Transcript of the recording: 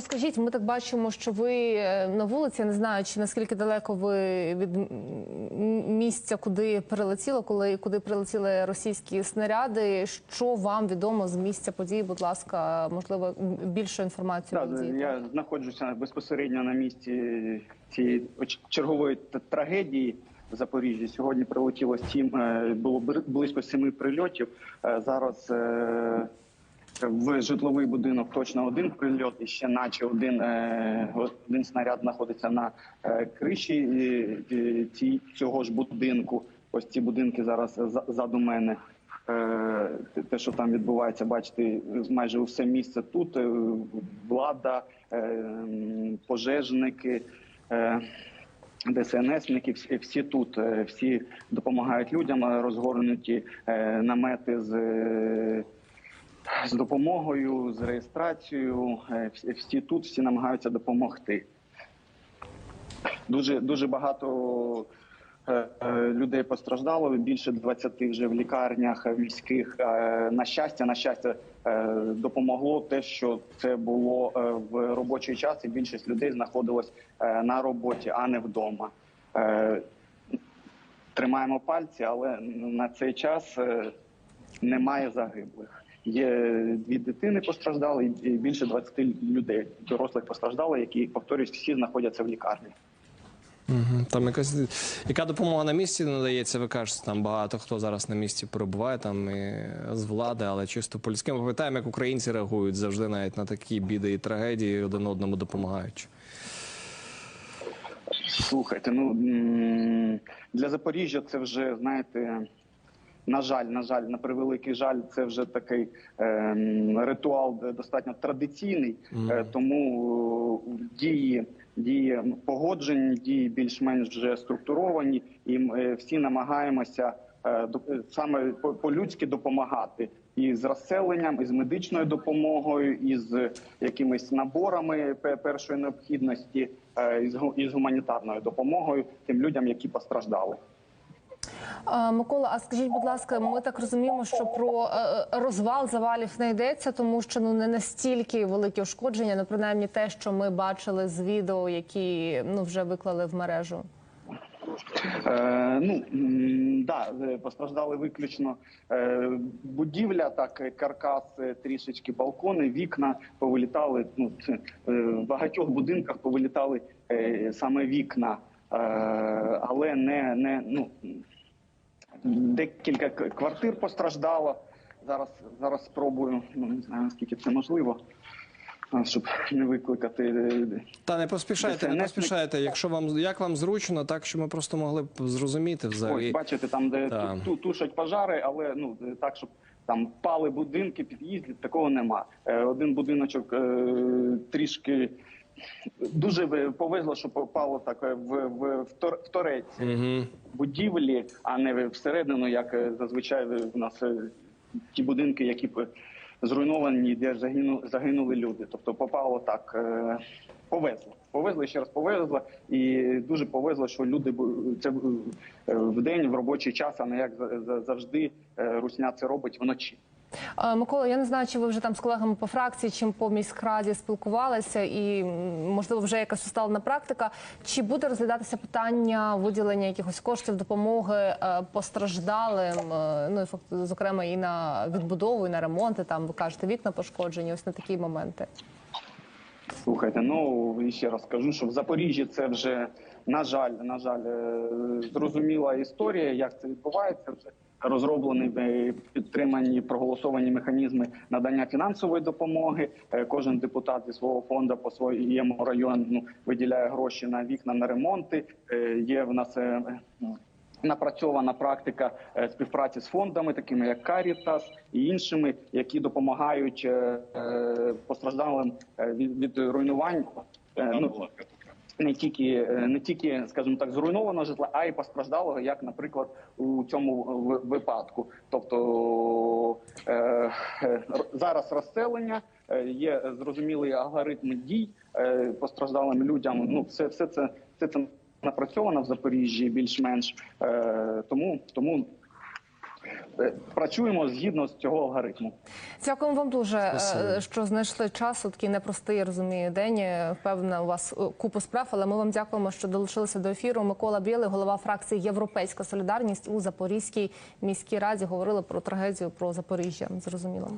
Скажіть, ми так бачимо, що ви е, на вулиці, я не знаю, чи наскільки далеко ви від місця, куди прилетіло, коли куди прилетіли російські снаряди. Що вам відомо з місця події? Будь ласка, можливо, більшу інформацію Так, я знаходжуся безпосередньо на місці цієї чергової трагедії в Запоріжжі. Сьогодні прилетіло сім, е, було близько семи прильотів. Е, Зараз в житловий будинок точно один прильот, і ще наче один, е, один снаряд знаходиться на е, криші цього ж будинку. Ось ці будинки зараз за- ззаду мене. Е, те- що там відбувається, бачите, майже все місце тут. Влада, пожежники, ДСНСники, всі, тут, всі допомагають людям, розгорнуті намети з, з допомогою, з реєстрацією. Е, Всі, тут, всі намагаються допомогти. Дуже дуже багато е, е, людей постраждало. Більше 20 вже в лікарнях міських. На щастя, на щастя, допомогло те, що це було в робочий час, і більшість людей знаходилось на роботі, а не вдома. Тримаємо пальці, але на цей час немає загиблих. Є дві дитини постраждали, і більше 20 людей дорослих постраждало, які повторюсь, всі знаходяться в лікарні. Угу. Там якась яка допомога на місці надається? Ви кажете, там багато хто зараз на місці перебуває там і з влади, але чисто по людським Ми пам'ятаємо, як українці реагують завжди навіть на такі біди і трагедії, один одному допомагаючи. Слухайте, ну для Запоріжжя це вже знаєте. На жаль, на жаль, на превеликий жаль, це вже такий ем, ритуал е, достатньо традиційний, е, тому е, дії, дії погоджені, дії більш-менш вже структуровані, і е, всі намагаємося е, е, саме по- по-людськи допомагати і з розселенням, і з медичною допомогою, і з якимись наборами першої необхідності, е, і з гуманітарною допомогою тим людям, які постраждали. Микола, а скажіть, будь ласка, ми так розуміємо, що про е, розвал завалів не йдеться, тому що ну не настільки великі ушкодження, ну принаймні те, що ми бачили з відео, які ну вже виклали в мережу. Е, ну да, е, постраждали виключно е, будівля, так е, каркас, е, трішечки балкони, вікна повилітали. Ну е, в багатьох будинках повилітали е, саме вікна, е, але не, не ну декілька квартир постраждало. Зараз зараз спробую. Ну не знаю наскільки це можливо, щоб не викликати. е, Та не поспішайте, не поспішайте. Якщо вам як вам зручно, так що ми просто могли б зрозуміти взагалі. Ось бачите, там де Так. ту, ту- тушать пожари, але ну так, щоб там пали будинки, під'їзди, такого нема. Е, Один будиночок е, трішки дуже повезло, що попало так е, в, в, в, тор- в торець Угу. будівлі, а не всередину, як е, зазвичай в нас е, ті будинки, які б зруйновані, де загину, загинули люди. Тобто попало так. Повезло, повезло ще раз повезло, і дуже повезло, що люди це в день в робочий час, а не як за- за- завжди русня це робить вночі. Е, Микола, я не знаю, чи ви вже там з колегами по фракції, чим по міськраді спілкувалися, і можливо вже якась усталена практика. Чи буде розглядатися питання виділення якихось коштів допомоги е, постраждалим? е, Ну і зокрема і на відбудову, і на ремонти. Там ви кажете, вікна пошкоджені. Ось на такі моменти. Слухайте, ну ще раз скажу, що в Запоріжжі це вже на жаль, на жаль, е, зрозуміла історія, як це відбувається. Вже розроблені е, підтримані проголосовані механізми надання фінансової допомоги. Е, Кожен депутат зі свого фонду по своєму району виділяє гроші на вікна на ремонти. Є в нас. ну, Напрацьована практика співпраці з фондами, такими як Caritas і іншими, які допомагають постраждалим від, руйнувань. Не тільки е, не тільки, скажімо так, зруйнованого житла, а й постраждалого, як, наприклад, у цьому випадку. Тобто е, е, зараз розселення е, є зрозумілий алгоритм дій постраждалим людям. Ну, все, все це все це напрацьовано в Запоріжжі більш-менш. Е, тому тому працюємо згідно з цього алгоритму. Дякуємо вам дуже, е, Спасибо. що знайшли час. у Такий непростий, я розумію, день. Е, у вас е, купу справ, але ми вам дякуємо, що долучилися до ефіру. Микола Білий, голова фракції Європейська Солідарність у Запорізькій міській раді, говорили про трагедію про Запоріжжя. Зрозуміло.